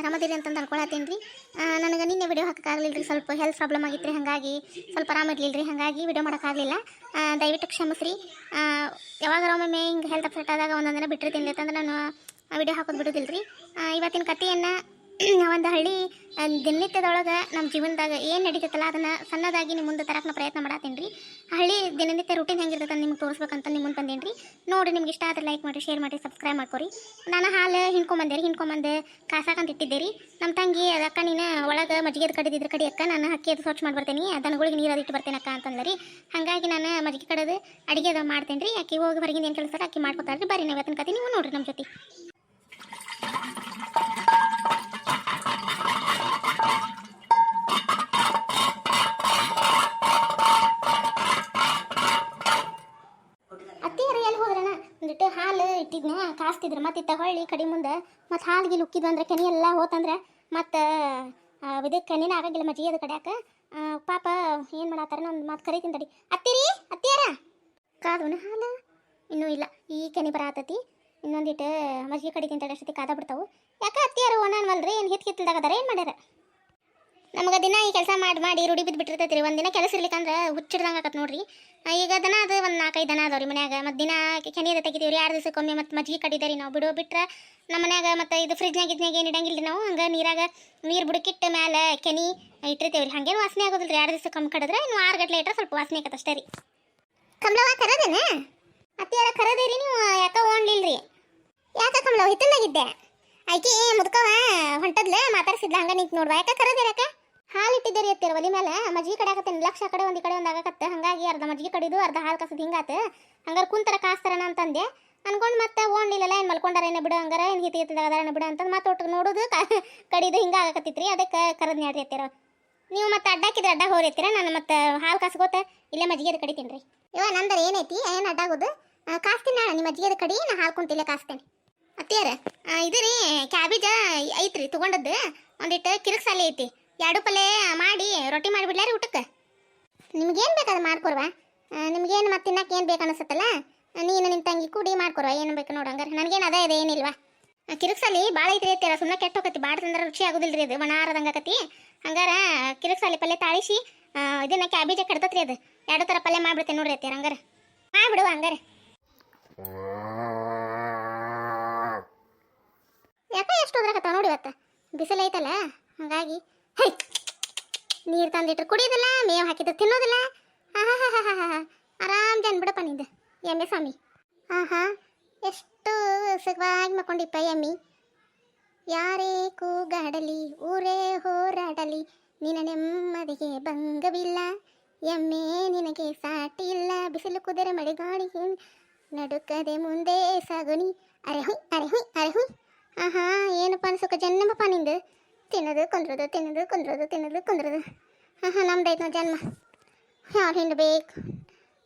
ಆರಾಮದಿರಿ ಅಂತಂದು ಅನ್ಕೊಳತ್ತೀನಿ ನನಗೆ ನಿನ್ನೆ ವಿಡಿಯೋ ಹಾಕೋಕ್ಕಾಗಲಿಲ್ಲ ರೀ ಸ್ವಲ್ಪ ಹೆಲ್ತ್ ಪ್ರಾಬ್ಲಮ್ ಆಗಿತ್ತು ರೀ ಹಾಗಾಗಿ ಸ್ವಲ್ಪ ಆರಾಮ ಇರಲಿಲ್ಲ ರೀ ಹಾಗಾಗಿ ವಿಡಿಯೋ ಮಾಡೋಕ್ಕಾಗಲಿಲ್ಲ. ದಯವಿಟ್ಟು ಕ್ಷಮಿಸ್ರಿ. ಯಾವಾಗ ಒಮ್ಮೆ ಹಿಂಗೆ ಹೆಲ್ತ್ ಅಪ್ಸೆಟ್ ಆದಾಗ ಒಂದೊಂದು ದಿನ ಬಿಟ್ಟಿರ್ತೀನಿ ಅಂತಂದ್ರೆ ನಾನು ವಿಡಿಯೋ ಹಾಕೋದು ಬಿಡೋದಿಲ್ಲ ರೀ ಇವತ್ತಿನ ಕಥೆಯನ್ನು ಒಂದು ಹಳ್ಳಿ ದಿನನಿತ್ಯದೊಳಗೆ ನಮ್ಮ ಜೀವನದಾಗ ಏನು ನಡೀತೈತಲ್ಲ, ಅದನ್ನು ಸಣ್ಣದಾಗಿ ನಿಮ್ಮ ಮುಂದೆ ತರಕ್ಕೆ ಪ್ರಯತ್ನ ಮಾಡತ್ತೀನಿ ರೀ. ಹಳ್ಳಿ ದಿನನಿತ್ಯ ರೂಟೀನ್ ಹೆಂಗಿರ್ತದೆ ನಿಮ್ಗೆ ತೋರಿಸ್ಬೇಕಂತ ನಿಮ್ಮ ಮುಂದೆ ಬಂದೇನಿ ರೀ. ನೋಡಿ ನಿಮ್ಗೆ ಇಷ್ಟ ಆದ್ರೆ ಲೈಕ್ ಮಾಡಿ ಶೇರ್ ಮಾಡಿ ಸಬ್ಸ್ಕ್ರೈಬ್ ಮಾಡ್ಕೊರಿ. ನಾನು ಹಾಲು ಹಿಂಡ್ಕೊಂಬಂದೆ ರೀ, ಹಿಂಡ್ಕೊಂಬಂದು ಕಾಸಾಕಂತ ಇಟ್ಟಿದ್ದೆ ರೀ. ನಮ್ಮ ತಂಗಿ ಅದಕ್ಕ ನೀನು ಒಳಗೆ ಮಜ್ಜಿಗೆ ಕಡಿದಿದ್ರ ಕಡಿ ಅಕ್ಕ, ನಾನು ಅಕ್ಕಿ ಅದು ಸ್ವಚ್ಛ ಮಾಡಿ ಬರ್ತೀನಿ ನೀರು ಅದಿಟ್ಟು ಬರ್ತೇನೆ ಅಕ್ಕ ಅಂತಂದ ರೀ. ಹಾಗಾಗಿ ನಾನು ಮಜ್ಜಿಗೆ ಕಡದು ಅಡುಗೆ ಅದು ಮಾಡ್ತೇನೆ ರೀ ಅಕ್ಕಿ ಹೋಗಿ ಹೊರಗಿಂದ ಏನು ಕೆಲಸ ಅಕ್ಕಿ ಮಾಡ್ಕೊತಾರೆ ರೀ ಬರ್ರಿ ನಾವು ಕತೆ ನೀವು ನೋಡಿರಿ ನಮ್ಮ ಜೊತೆ. ಕಾಸ್ತಿದ್ರು ಮತ್ತೆ ಇತ್ತ ಹೊಳ್ಳಿ ಕಡಿ ಮುಂದೆ. ಮತ್ತೆ ಗಿಲ್ ಉಕ್ಕಿದ್ವು ಅಂದ್ರೆ ಕೆನೆ ಎಲ್ಲ ಹೋತಂದ್ರೆ ಮತ್ತು ಇದಕ್ಕೆ ಕೆನಿನ ಆಗಂಗಿಲ್ಲ ಮಜ್ಜಿಗೆ ಅದು ಕಡ್ಯಾಕ. ಪಾಪ ಏನು ಮಾಡತ್ತಾರ ನಾನು ಮಾತು ಕರಿತೀನಿ ತಡಿ. ಅತ್ತಿರಿ? ಅತ್ತಿಯಾರ? ಕಾದವನ ಹಾಲು. ಇನ್ನೂ ಇಲ್ಲ. ಈ ಕೆನೆ ಬರಾತತಿ. ಇನ್ನೊಂದಿಟ್ಟು ಮಜ್ಜಿಗೆ ಕಡಿತೀನಿ ತಡಿ. ಅಷ್ಟೊತ್ತಿಗೆ ಕಾದ ಬಿಡ್ತಾವು. ಯಾಕೆ ಅತ್ತಿಯಾರು ಒಣನ್ವಲ್ರಿ ಏನು ಹಿತ್ ಹಿತ್ತಲ್ದಾಗದಾರ ಏನು ಮಾಡ್ಯಾರ? ನಮಗೆ ದಿನ ಈ ಕೆಲಸ ಮಾಡಿ ಮಾಡಿ ರೂಢಿ ಬಿದ್ದು ಬಿಟ್ಟಿರ್ತೈತಿ ರೀ ಒಂದಿನ ಕೆಲಸ ಇರ್ಲಿಕ್ಕಂದ್ರೆ ಹುಚ್ಚಿಡ್ದಂಗೆ ಆಕತ್ ನೋಡ್ರಿ. ಈಗ ದನ ಅದು ಒಂದು ನಾಲ್ಕೈದು ದನ ರೀ ಮನ್ಯಾಗ. ಮತ್ತು ದಿನ ಕೆನೆಯದ ತೆಗಿತೀವಿ ರೀ ಎರಡು ದಿವಸಕ್ಕೊಮ್ಮೆ ಮತ್ತು ಮಜ್ಜಿಗೆ ಕಡಿದಾರಿ ನಾವು ಬಿಡೋ ಬಿಟ್ರೆ ನಮ್ಮ ಮನ್ಯಾಗ ಮತ್ತು ಇದು ಫ್ರಿಜ್ನಾಗ ಇದ್ನಾಗ ಏನು ಇಡಂಗಿಲ್ಲ ರೀ ನಾವು. ಹಂಗೆ ನೀರಾಗ ನೀರು ಬುಡಕಿಟ್ಟು ಮೇಲೆ ಕೆನಿ ಇಟ್ಟಿರ್ತೀವಿ ರೀ ಹಂಗೇನು ವಾಸನೆ ಆಗೋದಿಲ್ಲ ರೀ ಎರಡು ದಿವಸಕ್ಕೊಮ್ಮೆ ಕಮ್ಮಿ ಕಡಿದ್ರೆ ಇನ್ನು ಆರು ಗಂಟೆ ಇಟ್ಟರೆ ಸ್ವಲ್ಪ ವಾಸನೆ ಆಗತ್ತೆ ಅಷ್ಟೇ ರೀ. ಕಮಲವ ಕರದೇನ? ಅತ್ತಿಯಾರ ಕರದೇರಿ ನೀವು? ಯಾಕೆ ಓಣ್ಲಿಲ್ರಿ? ಯಾಕೆ ಕಮಲವ ಹಿತ್ತಲಾಗಿದ್ದೆ ಆಯ್ಕೆ ಮುದ್ಕವ ಹೊಂಟದ್ಲೆ ಮಾತಾಡ್ಸಿದ್ಲ ಹಂಗೆ ನಿಂತು ನೋಡ್ವಾ. ಯಾಕೆ ಕರದೇ ಯಾಕೆ? ಹಾಲು ಇಟ್ಟಿದ್ದೀರಿ ಎತ್ತಿರ ಒಲಿ ಮೇಲೆ ಮಜ್ಜಿಗೆ ಆಗತ್ತೆ ಲಕ್ಷ ಕಡೆ ಒಂದು ಕಡೆ ಒಂದು ಆಗಕತ್ತೆ ಹಾಗಾಗಿ ಅರ್ಧ ಮಜ್ಜಿಗೆ ಕಡಿದು ಅರ್ಧ ಹಾಲು ಕಸದ ಹಿಂಗಾತ. ಹಂಗಾರೆ ಕುಂತರ ಕಾಸ್ತಾರನ ಅಂತಂದೆ. ಅನ್ಕೊಂಡು ಮತ್ತೆ ಓಣ್ಲಿಲ್ಲ ಏನು ಮಲ್ಕೊಂಡಾರ ಏನು ಬಿಡು, ಹಂಗಾರ ಏನು ಹಿತಿ ಅದಾರ ಬಿಡು ಅಂತಂದು ಮತ್ತೆ ಒಟ್ಟು ನೋಡೋದು ಕಡಿದು ಹಿಂಗೆ ಆಗಕತ್ತಿತ್ರಿ. ಅದಕ್ಕೆ ಕರೆದು ನ್ಯಾಡ್ರಿ ಎತ್ತಿರ ನೀವು ಮತ್ತೆ ಅಡ್ಡಾಕಿದ್ರೆ ಅಡ್ಡ ಹೋರಿತ್ತೀರ ನಾನು ಮತ್ತೆ ಹಾಲು ಕಾಸ್ಕೋತ ಇಲ್ಲೇ ಮಜ್ಜಿಗೆ ಅದು ಕಡಿತೀನಿ ರೀ ಇವ ನಂದರ ಏನೈತಿ? ಏನು ಅಡ್ಡಾಗೋದು ಕಾಸ್ತೀನಿ ನಾಳೆ ನಿಮ್ಮ ಮಜ್ಜಿಗೆ ಅದು ಕಡಿ ನಾನು ಹಾಲು ಕುಂತಿಲ್ಲೇ ಕಾಸ್ತೇನೆ. ಅತ್ತಿಯಾರ ಇದು ರೀ, ಕ್ಯಾಬೇಜ ಐತ್ರಿ, ತಗೊಂಡದ್ದು. ಒಂದಿಟ್ಟು ಕಿರಿಕ್ ಸಾಲಿ ಐತಿ. ಎರಡು ಪಲ್ಯ ಮಾಡಿ, ರೊಟ್ಟಿ ಮಾಡಿಬಿಡ್ಲಾರಿ ಊಟಕ್ಕೆ? ನಿಮ್ಗೇನು ಬೇಕಾದ್ರೆ ಮಾಡ್ಕೊಡುವ? ನಿಮ್ಗೇನು ಮತ್ತೆ ತಿನ್ನಕ್ಕೆ ಏನು ಬೇಕು ಅನಿಸುತ್ತಲ್ಲ? ನೀನು ನಿನ್ನ ತಂಗಿ ಕೂಡಿ ಮಾಡ್ಕೊಡುವ, ಏನು ಬೇಕು ನೋಡು ಹಂಗಾರೆ. ನನಗೇನು ಅದೇ ಇದೆ, ಏನಿಲ್ವಾ? ಕಿರಿಕ್ ಸಾಲಿ ಭಾಳ ಐತ್ರಿ ಐತಿರ ಸುಮ್ಮನೆ ಕೆಟ್ಟ ಹೋಗತಿ ಬಾಡ ತಂದ್ರೆ ರುಚಿ ಆಗೋದಿಲ್ಲ ರೀ ಅದು ಒಣಾರದಂಗೆ ಆಕತಿ ಹಂಗಾರ ಕಿರಿಕ್ ಸಾಲಿ ಪಲ್ಯ ತಾಳಿಸಿ ಇದನ್ನ ಕ್ಯಾಬೇಜ ಕೆಡ್ತತ್ರಿ ಅದು. ಎರಡು ಥರ ಪಲ್ಯ ಮಾಡ್ಬಿಡ್ತೇನೆ ನೋಡ್ರಿ ಅತ್ತೀರ ಹಂಗಾರೆ. ಮಾಡಿಬಿಡುವ ಹಂಗಾರೆ. ಯಾಕೆ ಎಷ್ಟು ನೋಡಿ ಇವತ್ತು? ಬಿಸಿಲು ಐತಲ್ಲ ಹಾಗಾಗಿ ಹೈ, ನೀರು ತಂದಿಟ್ರು ಕುಡಿಯೋದಿಲ್ಲ, ಮೇವು ಹಾಕಿದ್ರೆ ತಿನ್ನೋದಿಲ್ಲ. ಆರಾಮ್ ಜನ್ ಬಿಡಪ್ಪ ನಿಂದು. ಎಮ್ಮೆ ಸ್ವಾಮಿ. ಆಹಾ, ಎಷ್ಟು ಸುಖವಾಗಿ ಮಕ್ಕೊಂಡಿಪ್ಪ ಎಮ್ಮಿ. ಯಾರೇ ಕೂಗಾಡಲಿ, ಊರೇ ಹೋರಾಡಲಿ, ನಿನ್ನ ನೆಮ್ಮದಿಗೆ ಭಂಗವಿಲ್ಲ. ಎಮ್ಮೆ ನಿನಗೆ ಸಾಟಿ ಇಲ್ಲ ಬಿಸಿಲು ಕುದುರೆ ಮಳೆಗಾಳಿ ನಡುಕದೆ ಮುಂದೆ ಸಾಗುನಿ ಅರೆ ಹುಯ್ ಅರೆ ಹುಯ್ ಅರೆ ಹುಯ್. ಆಹಾ ಏನಪ್ಪ ಅನ್ಸೋಕ ಜನ್ಮಪ್ಪ ನಿಂದು? ತಿನ್ನೋದು, ಕುಂದ್ರೋದು ತಿನ್ನೋದು ಕುಂದ್ರೋದು ತಿನ್ನೋದು, ಕುಂದ್ರೋದು. ಹಾಂ ನಮ್ದೈತೆ ನೋಡಿ ಜನ್ಮ. ಯಾರು ಹಿಂಡ್ಬೇಕು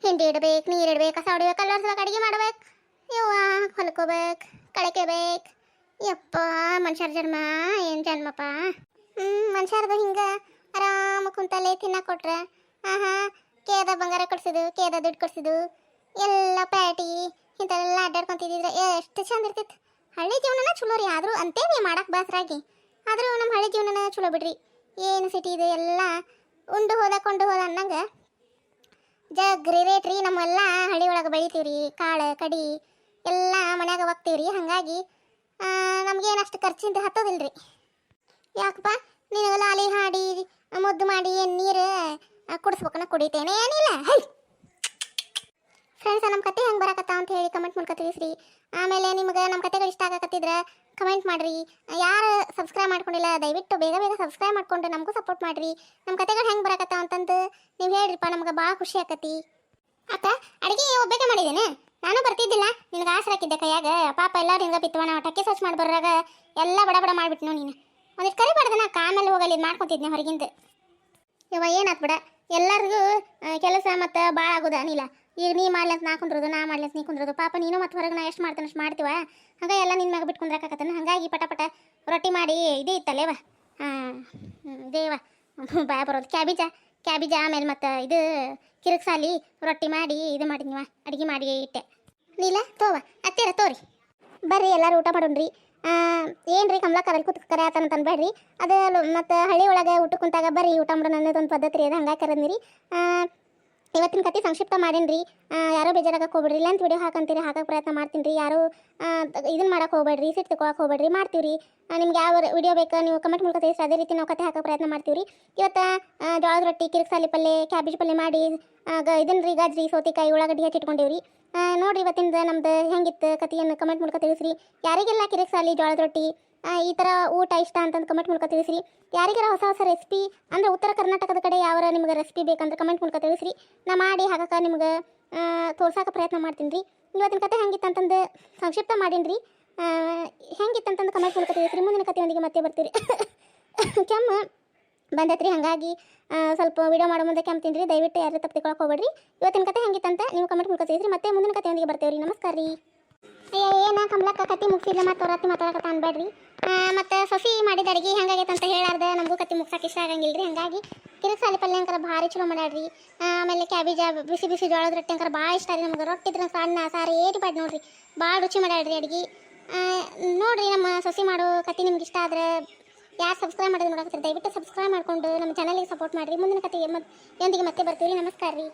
ಹಿಂಡಿ ಇಡ್ಬೇಕು, ನೀರು ಇಡ್ಬೇಕು, ಕಸ ಹೊಡಿಬೇಕು ಕಲ್ಲರ್ಸ್ಬೇಕು ಅಡುಗೆ ಮಾಡ್ಬೇಕು. ಯವ್ವ, ಹೊಲ್ಕೋಬೇಕು, ಕಳಕೆಬೇಕು. ಯಪ್ಪ, ಮನುಷ್ಯರ ಜನ್ಮ, ಏನು ಜನ್ಮಪ್ಪ. ಹ್ಞೂ ಮನುಷ್ಯರದು ಹಿಂಗೆ ಆರಾಮ ಕುಂತಲ್ಲೇ ತಿನ್ನ ಕೊಟ್ರೆ. ಆಹಾ ಕೇದ ಬಂಗಾರ ಕೊಡ್ಸಿದು ಕೇದ ದುಡ್ಡು ಕೊಡ್ಸಿದು. ಎಲ್ಲ ಪ್ಯಾಟಿ ಇಂಥೆಲ್ಲ ಅಡ್ಡಾಡ್ಕೊಂತಿದ್ರೆ ಎಷ್ಟು ಚಂದ ಇರ್ತಿತ್ತು ಹಳ್ಳಿ ಜೀವನನ ಚಲೋ ರೀ, ಆದರೂ ಅಂತೇವಿ ಮಾಡಕ್ಕೆ ಬೇಸರಾಗಿ. ಆದರೂ ನಮ್ಮ ಹಳೆ ಜೀವನನ ಚಲೋ ಬಿಡ್ರಿ. ಏನು ಸಿಟಿ ಇದೆ ಎಲ್ಲ ಉಂಡು ಹೋದ ಕೊಂಡು ಹೋದ ಅನ್ನಂಗೆ. ಜಗ್ರಿ ರೇಟ್ ರೀ ನಮ್ಮೆಲ್ಲ ಹಳ್ಳಿ ಒಳಗೆ ಬೆಳಿತೀವಿ ರೀ ಕಾಳು, ಕಡಿ ಎಲ್ಲ ಮನ್ಯಾಗ ಹೋಗ್ತೀವಿ ರೀ ಹಾಗಾಗಿ ನಮಗೇನು ಅಷ್ಟು ಖರ್ಚಿಂದ ಹತ್ತೋದಿಲ್ಲ ರೀ ಯಾಕಪ್ಪ? ನಿನಗೆ ಲಾಲಿ ಹಾಡಿ, ಮುದ್ದು ಮಾಡಿ ನೀರು ಕುಡಿಸ್ಬೇಕನ್ನ ಕುಡಿತೇನೆ ಏನಿಲ್ಲ. ಹೈ! ಫ್ರೆಂಡ್ಸ್ ನಮ್ಮ ಕತೆ ಹೆಂಗೆ ಬರಕತ್ತ ಅಂತ ಹೇಳಿ ಕಮೆಂಟ್ ಮೂಲಕ ತಿಳಿಸ್ರಿ. ಆಮೇಲೆ ನಿಮ್ಗೆ ನಮ್ಮ ಕತೆಗಳು ಇಷ್ಟ ಆಗಕತ್ತಿದ್ರೆ ಕಮೆಂಟ್ ಮಾಡಿರಿ. ಯಾರು ಸಬ್ಸ್ಕ್ರೈಬ್ ಮಾಡ್ಕೊಂಡಿಲ್ಲ, ದಯವಿಟ್ಟು ಬೇಗ ಬೇಗ ಸಬ್ಸ್ಕ್ರೈಬ್ ಮಾಡ್ಕೊಂಡು ನಮಗೂ ಸಪೋರ್ಟ್ ಮಾಡಿರಿ. ನಮ್ಮ ಕತೆಗಳು ಹೆಂಗೆ ಬರಕತ್ತ ಅಂತಂದು ನೀವು ಹೇಳ್ರಿಪ್ಪ, ನಮ್ಗೆ ಭಾಳ ಖುಷಿ ಆಕತಿ ಅಕ್ಕ, ಅಡುಗೆ ಒಬ್ಬಕ್ಕೆ ಮಾಡಿದ್ದೇನೆ. ನಾನು ಬರ್ತಿದ್ದಿಲ್ಲ. ನಿನಗೆ ಆಸರೆ ಹಾಕಿದ್ದೆ ಕೈಯಾಗ. ಪಾಪ ಹಿಂಗೆ ಬಿತ್ತವ ನಾವು ಟಕ್ಕೆ ಸರ್ಚ್ ಮಾಡಿ ಬರೋರಾಗ ಎಲ್ಲ ಬಡ ಬಡ ಮಾಡಿಬಿಟ್ನು ನೀನು. ಒಂದಿಷ್ಟು ಕರಿ ನಾ ಕಾಮೇಲೆ ಹೋಗಲಿ ಇದು ಮಾಡ್ಕೊತಿದ್ನೆ ಹೊರಗಿಂದ. ಇವ ಏನಾತ್ ಎಲ್ಲರಿಗೂ ಕೆಲಸ ಮತ್ತು ಭಾಳ ಆಗೋದು ಅನಿಲ್ಲ ಈಗ ನೀ ಮಾಡ್ಲಂತ ನಾ ಕುಂದ್ರದು, ನಾ ಮಾಡ್ಲಂತ ನೀ ಕುಂದ್ರದು. ಪಾಪ ನೀನು ಮತ್ತೆ ಹೊರಗೆ ನಾ ಎಷ್ಟು ಮಾಡ್ತೇನೆ ಅಷ್ಟು ಮಾಡ್ತೀವ? ಹಂಗೆ ಎಲ್ಲ ನಿನ್ನ ಮ್ಯಾಗ ಬಿಟ್ಟು ಕುಂದ್ರಾಕತ್ತನ ಹಾಗಾಗಿ ಪಟ ಪಟ ರೊಟ್ಟಿ ಮಾಡಿ ಇದೇ ಇತ್ತಲ್ಲೇವ ಹಾಂ ದೇವ ಬಾಯ ಬರೋದು. ಕ್ಯಾಬೇಜ ಕ್ಯಾಬೇಜ ಆಮೇಲೆ ಮತ್ತು ಇದು ಕಿರಿಕ್ ಸಾಲಿ ರೊಟ್ಟಿ ಮಾಡಿ ಇದು ಮಾಡಿದ್ನಿವ ಅಡುಗೆ ಮಾಡಿ ಇಟ್ಟೆ. ನೀಲ ತೋವ ಅತ್ತೇರ ತೋರಿ. ಬರ್ರಿ ಎಲ್ಲರೂ ಊಟ ಮಾಡೋಣ್ರಿ. ಏನು ರೀ ಕಮಲಾ ಅಲ್ಲಿ ಕೂತ್ ಕರೆ ಆತನ ಅನ್ಬೇಡ್ರಿ. ಅದು ಮತ್ತು ಹಳ್ಳಿ ಒಳಗೆ ಊಟ ಕುಂತಾಗ ಬರ್ರಿ. ಊಟ ಮಾಡೋಣ ಅನ್ನೋದೊಂದು ಪದ್ಧತಿ ರೀ ಅದು. ಹಂಗಾಗಿ ಕರದ್ನಿರಿ. ಇವತ್ತಿನ ಕತೆ ಸಂಕ್ಷಿಪ್ತ ಮಾಡೇನ್ರಿ. ಯಾರೋ ಬೇಜಾರಾಗಕ್ಕೆ ಹೋಗ್ಬೇಡ್ರಿ. ಲೆಂತ್ ವಿಡಿಯೋ ಹಾಕಂತೀರಿ ಹಾಕಕ್ಕೆ ಪ್ರಯತ್ನ ಮಾಡ್ತೀನಿ ರೀ ಯಾರು ಇದನ್ನ ಮಾಡಕ್ಕೆ ಹೋಗ್ಬೇಡ್ರಿ ಸೀಟ್ ತಗೊಳಕ್ಕೆ ಹೋಗ್ಬೇಡ್ರಿ ಮಾಡ್ತೀವಿ ರೀ ನಿಮ್ಗೆ ಯಾವ ವಿಡಿಯೋ ಬೇಕು, ನೀವು ಕಮೆಂಟ್ ಮೂಲಕ ತಿಳಿಸಿ ಅದೇ ರೀತಿ ನಾವು ಕತೆ ಹಾಕೋ ಪ್ರಯತ್ನ ಮಾಡ್ತೀವಿ ರೀ ಇವತ್ತು ಜೋಳದ ರೊಟ್ಟಿ, ಕಿರಿಕ್ಸಾಲಿ ಪಲ್ಲೆ ಕ್ಯಾಬೇಜ್ ಪಲ್ಲೆ ಮಾಡಿ ಇದನ್ನ ರೀ ಗಜ್ರಿ, ಸೌತೆಕಾಯಿ, ಉಳ್ಳಾಗಡ್ಡಿ ಹಚ್ಚಿಟ್ಕೊಂಡೇವ್ರಿ. ನೋಡ್ರಿ ಇವತ್ತಿಂದ ನಮ್ದು ಹೆಂಗಿತ್ತು ಕತೆಯನ್ನು ಕಮೆಂಟ್ ಮೂಲಕ ತಿಳಿಸ್ರಿ. ಯಾರಿಗೆಲ್ಲ ಕಿರಿಕ್ಸಾಲಿ ಜೋಳದ ರೊಟ್ಟಿ ಈ ಥರ ಊಟ ಇಷ್ಟ ಅಂತಂದು ಕಮೆಂಟ್ ಮೂಲಕ ತಿಳಿಸ್ರಿ. ಯಾರಿಗಾರ ಹೊಸ ಹೊಸ ರೆಸಿಪಿ ಅಂದ್ರೆ ಉತ್ತರ ಕರ್ನಾಟಕದ ಕಡೆ ಯಾವ ನಿಮ್ಗೆ ರೆಸಿಪಿ ಬೇಕಂದ್ರೆ ಕಮೆಂಟ್ ಮೂಲಕ ತಿಳಿಸ್ರಿ. ನಾ ಮಾಡಿ ಹಾಕಕ್ಕೆ ನಿಮ್ಗೆ ತೋರ್ಸಾಕ ಪ್ರಯತ್ನ ಮಾಡ್ತೀನಿ ರೀ ಇವತ್ತಿನ ಕತೆ ಹೆಂಗಿತ್ತು ಅಂತಂದು ಸಂಕ್ಷಿಪ್ತ ಮಾಡೀನಿ ರೀ ಹೆಂಗಿತ್ತು ಅಂತಂದು ಕಮೆಂಟ್ ಮೂಲಕ ತಿಳಿಸ್ರಿ. ಮುಂದಿನ ಕತೆಯೊಂದಿಗೆ ಮತ್ತೆ ಬರ್ತೀರಿ. ಕೆಮ್ಮು. ಬಂದೈತ್ರಿ. ಹಾಗಾಗಿ ಸ್ವಲ್ಪ ವಿಡಿಯೋ ಮಾಡೋ ಮುಂದೆ ಕೆಮ್ತೀನಿ ತಿಂದ್ರಿ. ದಯವಿಟ್ಟು ಯಾರು ತಪ್ಪಿಕೊಳ್ಳಕ್ಕೆ ಹೋಗ್ಬೇಡ್ರಿ. ಇವತ್ತಿನ ಕತೆ ಹೆಂಗಿತ್ತಂತ ನೀವು ಕಮೆಂಟ್ ಮೂಲಕ ತಿಳಿಸ್ರಿ. ಮತ್ತೆ ಮುಂದಿನ ಕತೆಯೊಂದಿಗೆ ಬರ್ತೇವೆ ರೀ. ನಮಸ್ಕಾರ ರೀ. ಅಯ್ಯ, ಏನ ಕಮಲಕ್ಕ ಕತಿ ಮುಗಿಸಿಲ್ಲ ಮತ್ತೆ ಅವ್ರ ಹತ್ತಿ ಮಾತಾಡಕತ್ತ ಅನ್ಬೇಡ್ರಿ. ಮತ್ತು ಸೊಸಿ ಮಾಡಿದ ಅಡಿಗೆ ಹೆಂಗಾಗೈತೆ ಅಂತ ಹೇಳಾರ್ದ. ನಮಗೂ ಕತಿ ಮುಗ್ಸಕ್ಕೆ ಇಷ್ಟ ಆಗಂಗಿಲ್ಲ ರೀ. ಹಂಗಾಗಿ ಕಿರಿಕ್ಸಾಲಿ ಪಲ್ಯ ಅಂಕರ ಭಾರಿ ಚಲೋ ಮಾಡ್ಯಾಡ್ರಿ ಆಮೇಲೆ ಕ್ಯಾಬೇಜ ಬಿಸಿ ಬಿಸಿ ಜೋಳದ ರೊಟ್ಟಿ ಅಂಕರ ಭಾಳ ಇಷ್ಟ ರೀ ನಮ್ಗೆ. ರೊಟ್ಟಿ ಇದ್ರೆ ಸಣ್ಣ ಸಾರು ಏಟು ಪಾಡ್ ನೋಡ್ರಿ. ಭಾಳ ರುಚಿ ಮಾಡ್ಯಾಡ್ರಿ ಅಡಿಗೆ. ನೋಡ್ರಿ ನಮ್ಮ ಸೊಸಿ ಮಾಡೋ ಕತಿ ನಿಮ್ಗೆ ಇಷ್ಟ ಆದ್ರೆ ಯಾರು ಸಬ್ಸ್ಕ್ರೈಬ್ ಮಾಡೋದು ನೋಡಕತ್ತೀರಿ? ದಯವಿಟ್ಟು ಸಬ್ಸ್ಕ್ರೈಬ್ ಮಾಡಿಕೊಂಡು ನಮ್ಮ ಚಾನಲಿಗೆ ಸಪೋರ್ಟ್ ಮಾಡಿರಿ. ಮುಂದಿನ ಕತೆ ಎಂದಿಗೆ ಮತ್ತೆ ಬರ್ತೀವಿ. ನಮಸ್ಕಾರ ರೀ.